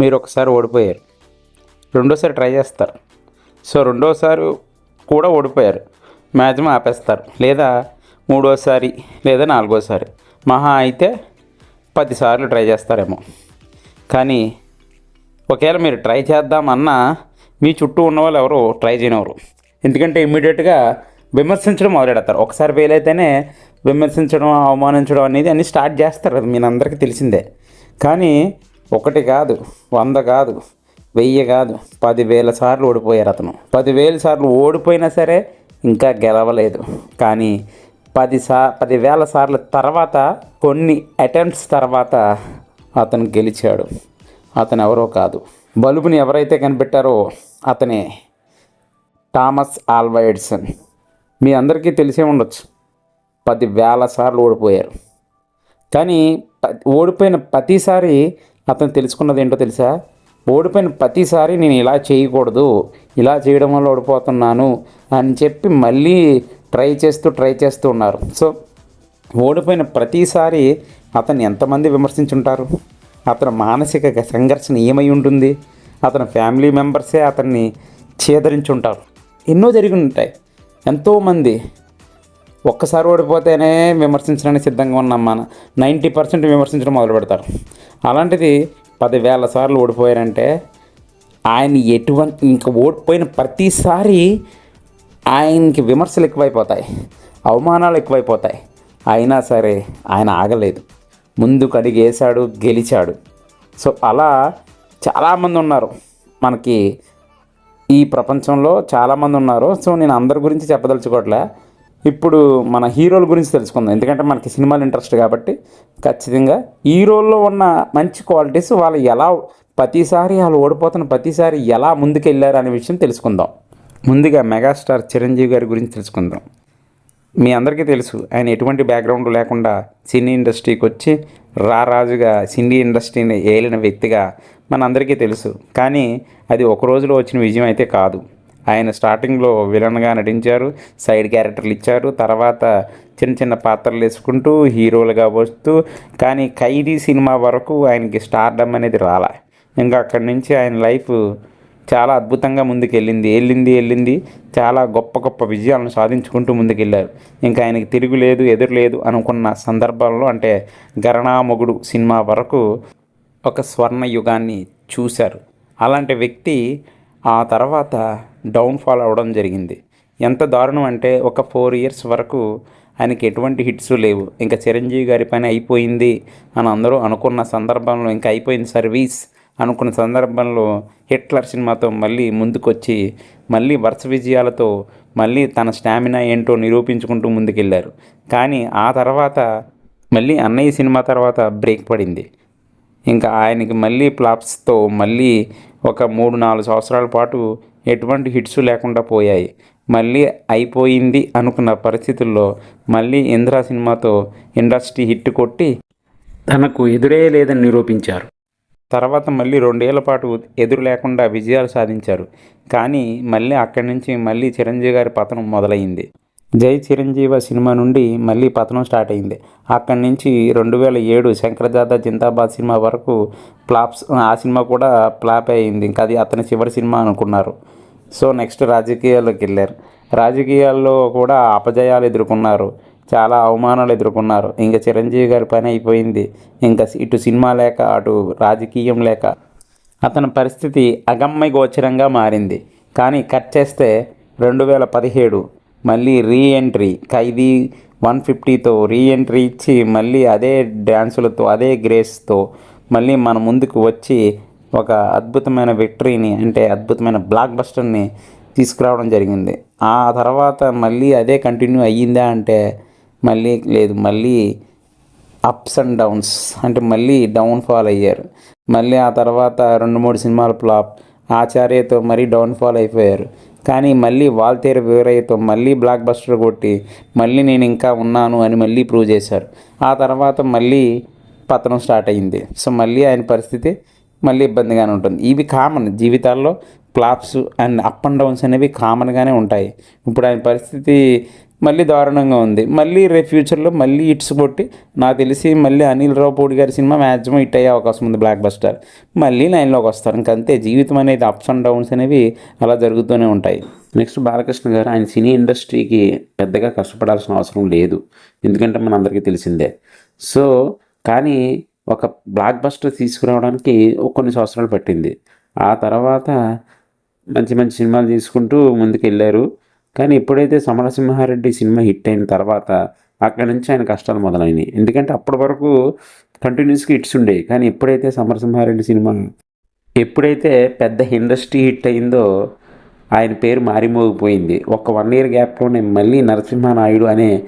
మీరు ఒకసారి ఓడిపోయారు. రెండోసారి ట్రై చేస్తారు. సో రెండోసారి కూడా ఓడిపోయారు. మ్యాక్సిమం ఆపేస్తారు. లేదా మూడోసారి లేదా నాలుగోసారి. మహా అయితే పదిసార్లు ట్రై చేస్తారేమో. కానీ ఒకవేళ మీరు ట్రై చేద్దామన్నా మీ చుట్టూ ఉన్న వాళ్ళు ఎవరు ట్రై చేయనవరు ఎందుకంటే ఇమ్మీడియట్గా విమర్శించడం మొదలెడతారు. ఒకసారి ఫెయిల్ అయితేనే విమర్శించడం అవమానించడం అనేది అన్నీ స్టార్ట్ చేస్తారు. అది మీ అందరికీ తెలిసిందే. కానీ ఒకటి కాదు వంద కాదు వెయ్యి కాదు పదివేల సార్లు ఓడిపోయారు అతను. పదివేల సార్లు ఓడిపోయినా సరే ఇంకా గెలవలేదు. కానీ పది సా పదివేల సార్ల తర్వాత కొన్ని అటెంప్ట్స్ తర్వాత అతను గెలిచాడు. అతను ఎవరో కాదు. బల్బుని ఎవరైతే కనిపెట్టారో అతనే థామస్ ఆల్వా ఎడిసన్. మీ అందరికీ తెలిసే ఉండొచ్చు. పది వేల సార్లు ఓడిపోయారు. కానీ ప- ఓడిపోయిన ప్రతిసారి అతను తెలుసుకున్నది ఏంటో తెలుసా? ఓడిపోయిన ప్రతిసారి నేను ఇలా చేయకూడదు ఇలా చేయడం వల్ల ఓడిపోతున్నాను అని చెప్పి మళ్ళీ ట్రై చేస్తూ ట్రై చేస్తూ ఉన్నారు. సో ఓడిపోయిన ప్రతిసారి అతన్ని ఎంతమంది విమర్శించుంటారు? అతని మానసిక సంఘర్షణ ఏమై ఉంటుంది? అతని ఫ్యామిలీ మెంబర్సే అతన్ని చేదరించుంటారు. ఎన్నో జరిగి ఉంటాయి. ఎంతోమంది ఒక్కసారి ఓడిపోతేనే విమర్శించడానికి సిద్ధంగా ఉన్నాం మన. నైంటీ పర్సెంట్ విమర్శించడం మొదలు పెడతారు. అలాంటిది పదివేల సార్లు ఓడిపోయారంటే ఆయన ఎటువంటి ఇంకా ఓడిపోయిన ప్రతిసారి ఆయనకి విమర్శలు ఎక్కువైపోతాయి. అవమానాలు ఎక్కువైపోతాయి. అయినా సరే ఆయన ఆగలేదు. ముందుకు అడిగేశాడు గెలిచాడు. సో అలా చాలామంది ఉన్నారు. మనకి ఈ ప్రపంచంలో చాలామంది ఉన్నారు. సో నేను అందరి గురించి చెప్పదలుచుకోవట్లే. ఇప్పుడు మన హీరోల గురించి తెలుసుకుందాం. ఎందుకంటే మనకి సినిమాలు ఇంట్రెస్ట్ కాబట్టి ఖచ్చితంగా హీరోల్లో ఉన్న మంచి క్వాలిటీస్ వాళ్ళు ఎలా ప్రతిసారి వాళ్ళు ఓడిపోతున్న ప్రతిసారి ఎలా ముందుకెళ్ళారు అనే విషయం తెలుసుకుందాం. ముందుగా మెగాస్టార్ చిరంజీవి గారి గురించి తెలుసుకుందాం. మీ అందరికీ తెలుసు ఆయన ఎటువంటి బ్యాక్గ్రౌండ్ లేకుండా సినీ ఇండస్ట్రీకి వచ్చి రారాజుగా సినీ ఇండస్ట్రీని ఏలిన వ్యక్తిగా మన అందరికీ తెలుసు. కానీ అది ఒక రోజులో వచ్చిన విజయం అయితే కాదు. ఆయన స్టార్టింగ్లో విలన్గా నటించారు సైడ్ క్యారెక్టర్లు ఇచ్చారు తర్వాత చిన్న చిన్న పాత్రలు వేసుకుంటూ హీరోలుగా వస్తూ కానీ ఖైదీ సినిమా వరకు ఆయనకి స్టార్డమ్ అనేది రాలే. ఇంకా అక్కడి నుంచి ఆయన లైఫ్ చాలా అద్భుతంగా ముందుకెళ్ళింది వెళ్ళింది వెళ్ళింది. చాలా గొప్ప గొప్ప విజయాలను సాధించుకుంటూ ముందుకెళ్ళారు. ఇంకా ఆయనకి తిరుగు లేదు ఎదురు లేదు అనుకున్న సందర్భాల్లో అంటే గరణామొగుడు సినిమా వరకు ఒక స్వర్ణ యుగాన్ని చూశారు. అలాంటి వ్యక్తి ఆ తర్వాత డౌన్ఫాల్ అవ్వడం జరిగింది. ఎంత దారుణం అంటే ఒక ఫోర్ ఇయర్స్ వరకు ఆయనకి ఎటువంటి హిట్స్ లేవు. ఇంకా చిరంజీవి గారి పని అయిపోయింది అని అందరూ అనుకున్న సందర్భంలో ఇంకా అయిపోయింది సర్వీస్ అనుకున్న సందర్భంలో హిట్లర్ సినిమాతో మళ్ళీ ముందుకొచ్చి మళ్ళీ వరుస విజయాలతో మళ్ళీ తన స్టామినా ఏంటో నిరూపించుకుంటూ ముందుకెళ్ళారు కానీ ఆ తర్వాత మళ్ళీ అన్నయ్య సినిమా తర్వాత బ్రేక్ పడింది. ఇంకా ఆయనకి మళ్ళీ ఫ్లాప్స్తో మళ్ళీ ఒక మూడు నాలుగు సంవత్సరాల పాటు ఎటువంటి హిట్స్ లేకుండా పోయాయి. మళ్ళీ అయిపోయింది అనుకున్న పరిస్థితుల్లో మళ్ళీ ఇంద్రా సినిమాతో ఇండస్ట్రీ హిట్ కొట్టి తనకు ఎదురే లేదని నిరూపించారు. తర్వాత మళ్ళీ రెండేళ్ళ పాటు ఎదురు లేకుండా విజయాలు సాధించారు. కానీ మళ్ళీ అక్కడి నుంచి మళ్ళీ చిరంజీవి గారి పతనం మొదలైంది. జై చిరంజీవ సినిమా నుండి మళ్ళీ పతనం స్టార్ట్ అయింది. అక్కడి నుంచి రెండు వేల ఏడు శంకరదాదా జిందాబాద్ సినిమా వరకు ఫ్లాప్స్ ఆ సినిమా కూడా ఫ్లాప్ అయింది. ఇంకా అది అతని చివరి సినిమా అనుకున్నారు. సో నెక్స్ట్ రాజకీయాల్లోకి వెళ్ళారు. రాజకీయాల్లో కూడా అపజయాలు ఎదుర్కొన్నారు. చాలా అవమానాలు ఎదుర్కొన్నారు. ఇంకా చిరంజీవి గారి పని అయిపోయింది. ఇంకా ఇటు సినిమా లేక అటు రాజకీయం లేక. అతని పరిస్థితి అగమ్య గోచరంగా మారింది. కానీ కట్ చేస్తే రెండు వేల పదిహేడు మళ్ళీ రీ ఎంట్రీ ఖైదీ వన్ ఫిఫ్టీతో రీ ఎంట్రీ ఇచ్చి మళ్ళీ అదే డ్యాన్సులతో అదే గ్రేస్తో మళ్ళీ మన ముందుకు వచ్చి ఒక అద్భుతమైన విక్టరీని అంటే అద్భుతమైన బ్లాక్ బస్టర్ని తీసుకురావడం జరిగింది. ఆ తర్వాత మళ్ళీ అదే కంటిన్యూ అయ్యిందా అంటే మళ్ళీ లేదు. మళ్ళీ అప్స్ అండ్ డౌన్స్ అంటే మళ్ళీ డౌన్ఫాల్ అయ్యారు. మళ్ళీ ఆ తర్వాత రెండు మూడు సినిమాలు ఫ్లాప్ ఆచార్యతో మరీ డౌన్ఫాల్ అయిపోయారు. కానీ మళ్ళీ వాల్తేరు వీరయ్యతో మళ్ళీ బ్లాక్ బస్టర్ కొట్టి మళ్ళీ నేను ఇంకా ఉన్నాను అని మళ్ళీ ప్రూవ్ చేశారు. ఆ తర్వాత మళ్ళీ పతనం స్టార్ట్ అయ్యింది సో మళ్ళీ ఆయన పరిస్థితి మళ్ళీ ఇబ్బందిగానే ఉంటుంది. ఇవి కామన్ జీవితాల్లో flops and up and downs అనేవి కామన్గానే ఉంటాయి. ఇప్పుడు ఆయన పరిస్థితి మళ్ళీ దారుణంగా ఉంది. మళ్ళీ రేపు ఫ్యూచర్లో మళ్ళీ ఇట్స్ కొట్టి నాకు తెలిసి మళ్ళీ అనిల్ రావుపూడి గారి సినిమా మ్యాక్సిమం హిట్ అయ్యే అవకాశం ఉంది బ్లాక్ బస్టర్ మళ్ళీ లైన్లోకి వస్తారు. ఇంకంతే జీవితం అనేది అప్స్ అండ్ డౌన్స్ అనేవి అలా జరుగుతూనే ఉంటాయి. నెక్స్ట్ బాలకృష్ణ గారు ఆయన సినీ ఇండస్ట్రీకి పెద్దగా కష్టపడాల్సిన అవసరం లేదు. ఎందుకంటే మన అందరికీ తెలిసిందే. సో కానీ ఒక బ్లాక్ బస్టర్ తీసుకురావడానికి కొన్ని సంవత్సరాలు పట్టింది. ఆ తర్వాత మంచి మంచి సినిమాలు తీసుకుంటూ ముందుకు వెళ్ళారు కానీ ఎప్పుడైతే సమరసింహారెడ్డి సినిమా హిట్ అయిన తర్వాత అక్కడి నుంచి ఆయన కష్టాలు మొదలైనవి ఎందుకంటే అప్పటి వరకు కంటిన్యూస్గా హిట్స్ ఉండేవి. కానీ ఎప్పుడైతే సమరసింహారెడ్డి సినిమా ఎప్పుడైతే పెద్ద ఇండస్ట్రీ హిట్ అయిందో ఆయన పేరు మారిమోగిపోయింది. ఒక వన్ ఇయర్ గ్యాప్లోనే మళ్ళీ నరసింహనాయుడు అనే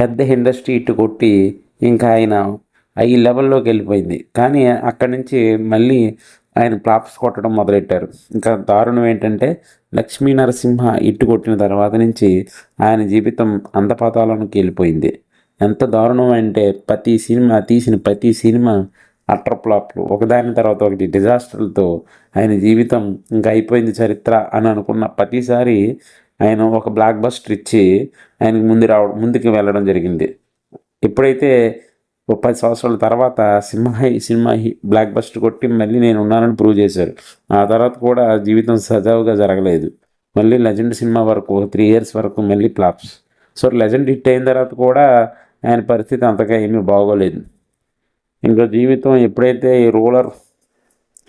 పెద్ద ఇండస్ట్రీ హిట్ కొట్టి ఇంకా ఆయన ఐ లెవెల్లోకి వెళ్ళిపోయింది. కానీ అక్కడి నుంచి మళ్ళీ ఆయన ఫ్లాప్స్ కొట్టడం మొదలెట్టారు. ఇంకా దారుణం ఏంటంటే లక్ష్మీ నరసింహ ఇట్టు కొట్టిన తర్వాత నుంచి ఆయన జీవితం అంధపాతాలకు వెళ్ళిపోయింది. ఎంత దారుణం అంటే ప్రతి సినిమా తీసిన ప్రతి సినిమా అట్టర్ ఫ్లాప్లు. ఒకదాని తర్వాత ఒకటి డిజాస్టర్లతో ఆయన జీవితం ఇంకా అయిపోయింది చరిత్ర అని అనుకున్న ప్రతిసారి ఆయన ఒక బ్లాక్ బస్టర్ ఇచ్చి ఆయనకు ముందు రావడం ముందుకు వెళ్ళడం జరిగింది. ఎప్పుడైతే ఓ పది సంవత్సరాల తర్వాత సింహ సినిమా హి- బ్లాక్ బస్టర్ కొట్టి మళ్ళీ నేను ఉన్నానని ప్రూవ్ చేశారు. ఆ తర్వాత కూడా జీవితం సజావుగా జరగలేదు. మళ్ళీ లెజెండ్ సినిమా వరకు త్రీ ఇయర్స్ వరకు మళ్ళీ ఫ్లాప్స్ సో లెజెండ్ హిట్ అయిన తర్వాత కూడా ఆయన పరిస్థితి అంతగా ఏమీ బాగోలేదు. ఇంకా జీవితం ఎప్పుడైతే ఈ రూలర్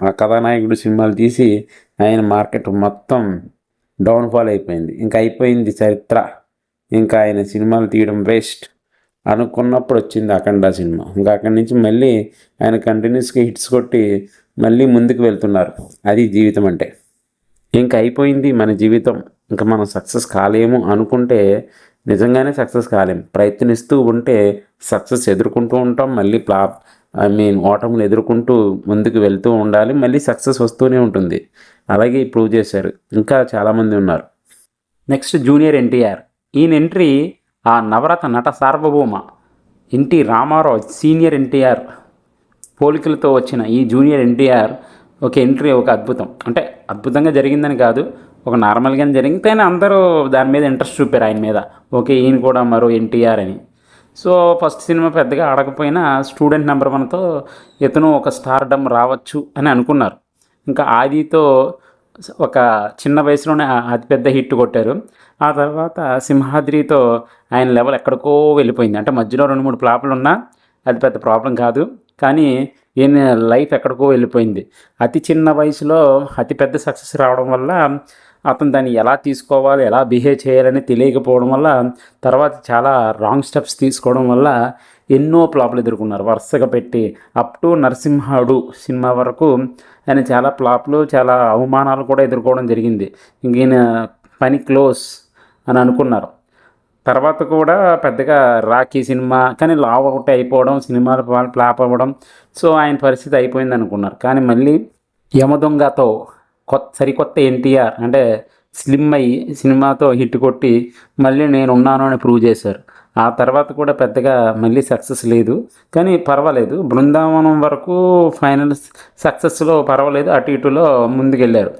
ఆ కథానాయకుడు సినిమాలు తీసి ఆయన మార్కెట్ మొత్తం డౌన్ఫాల్ అయిపోయింది. ఇంకా అయిపోయింది చరిత్ర. ఇంకా ఆయన సినిమాలు తీయడం వేస్ట్ అనుకున్నప్పుడు వచ్చింది అఖండ సినిమా. ఇంకా అక్కడి నుంచి మళ్ళీ ఆయన కంటిన్యూస్గా హిట్స్ కొట్టి మళ్ళీ ముందుకు వెళ్తున్నారు. అది జీవితం అంటే. ఇంకా అయిపోయింది మన జీవితం. ఇంకా మనం సక్సెస్ కాలేము అనుకుంటే నిజంగానే సక్సెస్ కాలేం. ప్రయత్నిస్తూ ఉంటే సక్సెస్ ఎదుర్కొంటూ ఉంటాం. మళ్ళీ ప్లా ఐ మీన్ ఓటములు ఎదుర్కొంటూ ముందుకు వెళ్తూ ఉండాలి. మళ్ళీ సక్సెస్ వస్తూనే ఉంటుంది. అలాగే ప్రూవ్ చేశారు. ఇంకా చాలామంది ఉన్నారు. Next junior NTR. ఈయన ఎంట్రీ ఆ నవరత నట సార్వభౌమ ఎన్టీ రామారావు సీనియర్ ఎన్టీఆర్ పోలికలతో వచ్చిన ఈ జూనియర్ ఎన్టీఆర్ ఒక ఎంట్రీ ఒక అద్భుతం. అంటే అద్భుతంగా జరిగిందని కాదు ఒక నార్మల్గానే జరిగింది. కానీ అందరూ దాని మీద ఇంట్రెస్ట్ చూపారు ఆయన మీద. ఓకే ఈయన కూడా మరో ఎన్టీఆర్ అని. సో ఫస్ట్ సినిమా పెద్దగా ఆడకపోయినా స్టూడెంట్ నెంబర్ వన్తో ఇతను ఒక స్టార్డమ్ రావచ్చు అని అనుకున్నారు. ఇంకా ఆదితో ఒక చిన్న వయసులోనే అతిపెద్ద హిట్ కొట్టారు. ఆ తర్వాత సింహాద్రితో ఆయన లెవెల్ ఎక్కడికో వెళ్ళిపోయింది. అంటే మధ్యలో రెండు మూడు ఫ్లాపులు ఉన్నా అది పెద్ద ప్రాబ్లం కాదు. కానీ ఈయన లైఫ్ ఎక్కడికో వెళ్ళిపోయింది. అతి చిన్న వయసులో అతి పెద్ద సక్సెస్ రావడం వల్ల అతను దాన్ని ఎలా తీసుకోవాలి ఎలా బిహేవ్ చేయాలని తెలియకపోవడం వల్ల తర్వాత చాలా రాంగ్ స్టెప్స్ తీసుకోవడం వల్ల ఎన్నో ఫ్లాప్లు ఎదుర్కొన్నారు. వరుసగా పెట్టి అప్ టు నరసింహుడు సినిమా వరకు ఆయన చాలా ఫ్లాప్లు చాలా అవమానాలు కూడా ఎదుర్కోవడం జరిగింది. ఇంక ఈయన పని క్లోజ్. అని అనుకున్నారు. తర్వాత కూడా పెద్దగా రాఖీ సినిమా కానీ లావ్ ఒకటి అయిపోవడం సినిమాలు ఫ్లాప్ అవ్వడం సో ఆయన పరిస్థితి అయిపోయింది అనుకున్నారు. కానీ మళ్ళీ యమదొంగతో కొత్త సరికొత్త ఎన్టీఆర్ అంటే స్లిమ్ అయ్యి సినిమాతో హిట్ కొట్టి మళ్ళీ నేను ఉన్నాను అని ప్రూవ్ చేశారు. ఆ తర్వాత కూడా పెద్దగా మళ్ళీ సక్సెస్ లేదు. కానీ పర్వాలేదు. బృందావనం వరకు ఫైనల్ సక్సెస్లో పర్వాలేదు. అటు ఇటులో ముందుకెళ్ళారు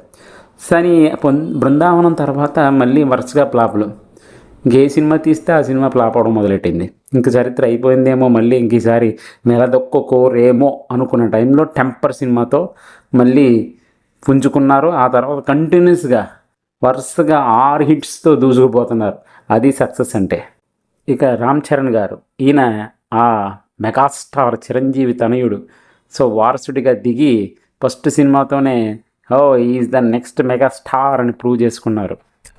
సని బృందావనం తర్వాత మళ్ళీ వరుసగా ఫ్లాపులు. ఇంకే సినిమా తీస్తే ఆ సినిమా ఫ్లాప్ అవడం మొదలెట్టింది. ఇంక చరిత్ర అయిపోయిందేమో మళ్ళీ ఇంక ఈసారి నిలదొక్కోరేమో అనుకున్న టైంలో టెంపర్ సినిమాతో మళ్ళీ పుంజుకున్నారు. ఆ తర్వాత కంటిన్యూస్గా వరుసగా ఆరు హిట్స్తో దూసుకుపోతున్నారు. అది సక్సెస్ అంటే. ఇక రామ్ చరణ్ గారు ఈయన ఆ మెగాస్టార్ చిరంజీవి తనయుడు. సో వారసుడిగా దిగి ఫస్ట్ సినిమాతోనే ఓ ఈజ్ ద నెక్స్ట్ మెగాస్టార్ అని ప్రూవ్ చేసుకున్నారు.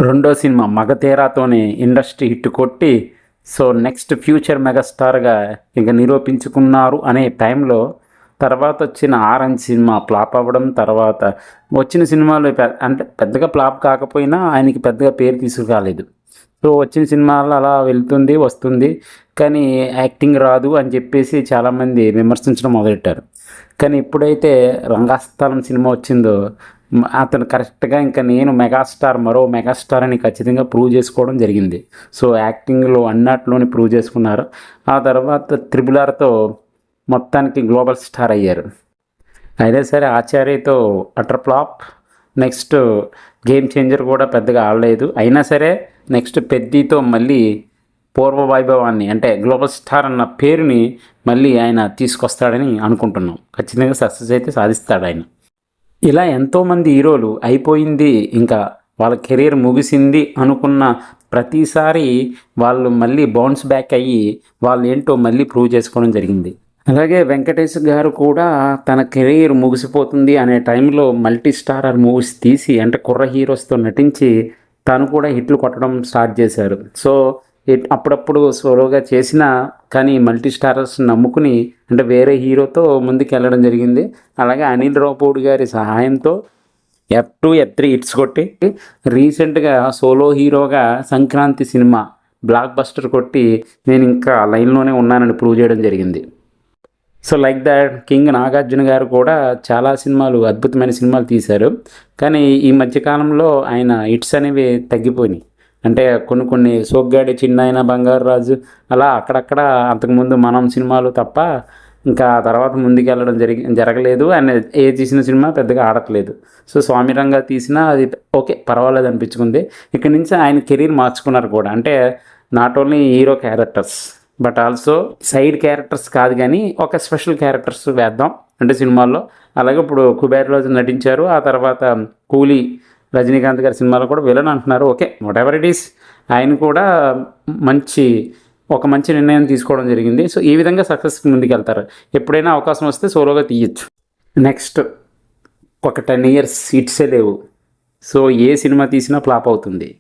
రెండో సినిమా మగతేరాతోనే ఇండస్ట్రీ హిట్ కొట్టి సో నెక్స్ట్ ఫ్యూచర్ మెగాస్టార్గా ఇక నిరూపించుకున్నారు అనే టైంలో తర్వాత వచ్చిన ఆరెంజ్ సినిమా ఫ్లాప్ అవ్వడం తర్వాత వచ్చిన సినిమాలు అంటే పెద్దగా ఫ్లాప్ కాకపోయినా ఆయనకి పెద్దగా పేరు తీసుకురాలేదు. సో వచ్చిన సినిమాలు అలా వెళ్తుంది వస్తుంది కానీ యాక్టింగ్ రాదు అని చెప్పేసి చాలామంది విమర్శించడం మొదలెట్టారు. కానీ ఎప్పుడైతే రంగస్థలం సినిమా వచ్చిందో అతను కరెక్ట్గా ఇంకా నేను మెగాస్టార్ మరో మెగాస్టార్ అని ఖచ్చితంగా ప్రూవ్ చేసుకోవడం జరిగింది. సో యాక్టింగ్లో అన్నట్లోనే ప్రూవ్ చేసుకున్నారు. ఆ తర్వాత త్రిబుల్ ఆర్తో మొత్తానికి గ్లోబల్ స్టార్ అయ్యారు. అయితే సరే ఆచార్యతో utter flop. Next game changer కూడా పెద్దగా ఆడలేదు. అయినా సరే నెక్స్ట్ పెద్దితో మళ్ళీ పూర్వ వైభవాన్ని అంటే గ్లోబల్ స్టార్ అన్న పేరుని మళ్ళీ ఆయన తీసుకొస్తాడని అనుకుంటున్నాం. ఖచ్చితంగా సక్సెస్ అయితే సాధిస్తాడు ఆయన. ఇలా ఎంతోమంది హీరోలు అయిపోయింది ఇంకా వాళ్ళ కెరీర్ ముగిసింది అనుకున్న ప్రతిసారి వాళ్ళు మళ్ళీ బౌన్స్ బ్యాక్ అయ్యి వాళ్ళు ఏంటో మళ్ళీ ప్రూవ్ చేసుకోవడం జరిగింది. అలాగే వెంకటేష్ గారు కూడా తన కెరీర్ ముగిసిపోతుంది అనే టైంలో మల్టీ స్టారర్ మూవీస్ తీసి అంటే కుర్ర హీరోస్తో నటించి తను కూడా హిట్లు కొట్టడం స్టార్ట్ చేశారు. సో అప్పుడప్పుడు సోలోగా చేసిన కానీ మల్టీ స్టారర్స్ నమ్ముకుని అంటే వేరే హీరోతో ముందుకు వెళ్ళడం జరిగింది. అలాగే అనిల్ రావుపూడి గారి సహాయంతో F two F three hits కొట్టి రీసెంట్గా సోలో హీరోగా సంక్రాంతి సినిమా బ్లాక్ బస్టర్ కొట్టి నేను ఇంకా లైన్లోనే ఉన్నానని ప్రూవ్ చేయడం జరిగింది. So like that king Nagarjuna garu కూడా చాలా సినిమాలు అద్భుతమైన సినిమాలు తీశారు. కానీ ఈ మధ్యకాలంలో ఆయన హిట్స్ అనేవి తగ్గిపోయినాయి. అంటే కొన్ని కొన్ని సోగ్గాడి చిన్నాయన బంగారు రాజు అలా అక్కడక్కడ అంతకుముందు మనం సినిమాలు తప్ప ఇంకా తర్వాత ముందుకెళ్ళడం జరిగి జరగలేదు. అండ్ ఏ తీసిన సినిమా పెద్దగా ఆడట్లేదు. సో స్వామిరంగా తీసినా అది ఓకే పర్వాలేదు అనిపించుకుంది. ఇక్కడి నుంచి ఆయన కెరీర్ మార్చుకున్నారు కూడా. అంటే not only hero characters but also side characters కాదు కానీ ఒక స్పెషల్ క్యారెక్టర్స్ వేద్దాం అంటే సినిమాల్లో. అలాగే ఇప్పుడు కుబేర్ రోజు నటించారు. ఆ తర్వాత కూలీ రజనీకాంత్ గారి సినిమాలో కూడా విలన్ అంటున్నారు. Okay whatever it is ఆయన కూడా మంచి ఒక మంచి నిర్ణయం తీసుకోవడం జరిగింది. సో ఈ విధంగా సక్సెస్ ముందుకు వెళ్తారు ఎప్పుడైనా అవకాశం వస్తే సోలోగా తీయచ్చు. నెక్స్ట్ ఒక టెన్ ఇయర్స్ హిట్సే లేవు. సో ఏ సినిమా తీసినా ఫ్లాప్ అవుతుంది.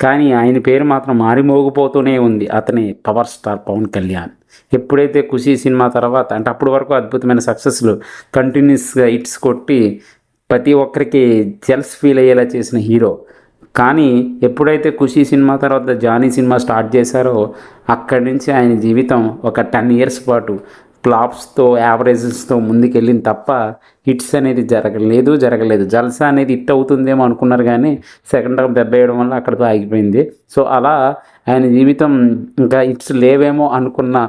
కానీ ఆయన పేరు మాత్రం మారిమోగిపోతూనే ఉంది. అతని పవర్ స్టార్ పవన్ కళ్యాణ్. ఎప్పుడైతే ఖుషీ సినిమా తర్వాత అంటే అప్పటి వరకు అద్భుతమైన సక్సెస్లు కంటిన్యూస్గా హిట్స్ కొట్టి ప్రతి ఒక్కరికి జెల్స్ ఫీల్ అయ్యేలా చేసిన హీరో. కానీ ఎప్పుడైతే ఖుషి సినిమా తర్వాత జానీ సినిమా స్టార్ట్ చేశారో అక్కడి నుంచి ఆయన జీవితం ఒక టెన్ ఇయర్స్ పాటు ఫ్లాప్స్తో యావరేజెస్తో ముందుకెళ్ళింది తప్ప హిట్స్ అనేది జరగలేదు జరగలేదు. జల్సా అనేది హిట్ అవుతుందేమో అనుకున్నారు కానీ సెకండ్ హాఫ్ దెబ్బ వేయడం వల్ల అక్కడితో ఆగిపోయింది. సో అలా ఆయన జీవితం ఇంకా హిట్స్ లేవేమో అనుకున్న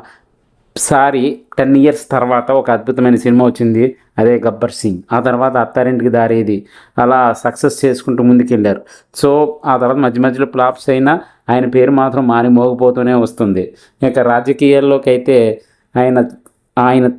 సారి టెన్ ఇయర్స్ తర్వాత ఒక అద్భుతమైన సినిమా వచ్చింది అదే గబ్బర్ సింగ్. ఆ తర్వాత అత్తారింటికి దారేది. అలా సక్సెస్ చేసుకుంటూ ముందుకెళ్ళారు. సో ఆ తర్వాత మధ్య మధ్యలో ఫ్లాప్స్ అయినా ఆయన పేరు మాత్రం మారి మోగిపోతూనే వస్తుంది. ఇక రాజకీయాల్లోకి అయితే ఆయన ఆయన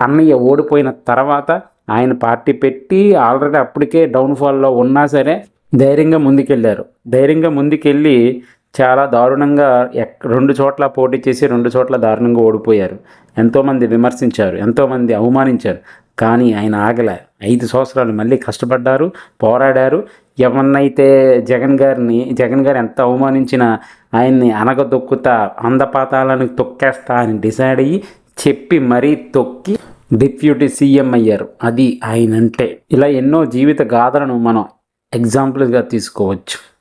అన్నయ్య ఓడిపోయిన తర్వాత ఆయన పార్టీ పెట్టి ఆల్రెడీ అప్పటికే డౌన్ఫాల్లో ఉన్నా సరే ధైర్యంగా ముందుకెళ్ళారు. ధైర్యంగా ముందుకెళ్ళి చాలా దారుణంగా రెండు చోట్ల పోటీ చేసి రెండు చోట్ల దారుణంగా ఓడిపోయారు. ఎంతోమంది విమర్శించారు ఎంతోమంది అవమానించారు. కానీ ఆయన ఆగలే. ఐదు సంవత్సరాలు మళ్ళీ కష్టపడ్డారు పోరాడారు. ఎవరినైతే జగన్ గారిని జగన్ గారు ఎంత అవమానించినా ఆయన్ని అనగదొక్కుతా అందపాతాలను తొక్కేస్తా అని డిసైడ్ అయ్యి చెప్పి మరీ తొక్కి డిప్యూటీ సీఎం అయ్యారు. అది ఆయన అంటే ఇలా ఎన్నో జీవిత గాథలను మనం ఎగ్జాంపుల్గా తీసుకోవచ్చు.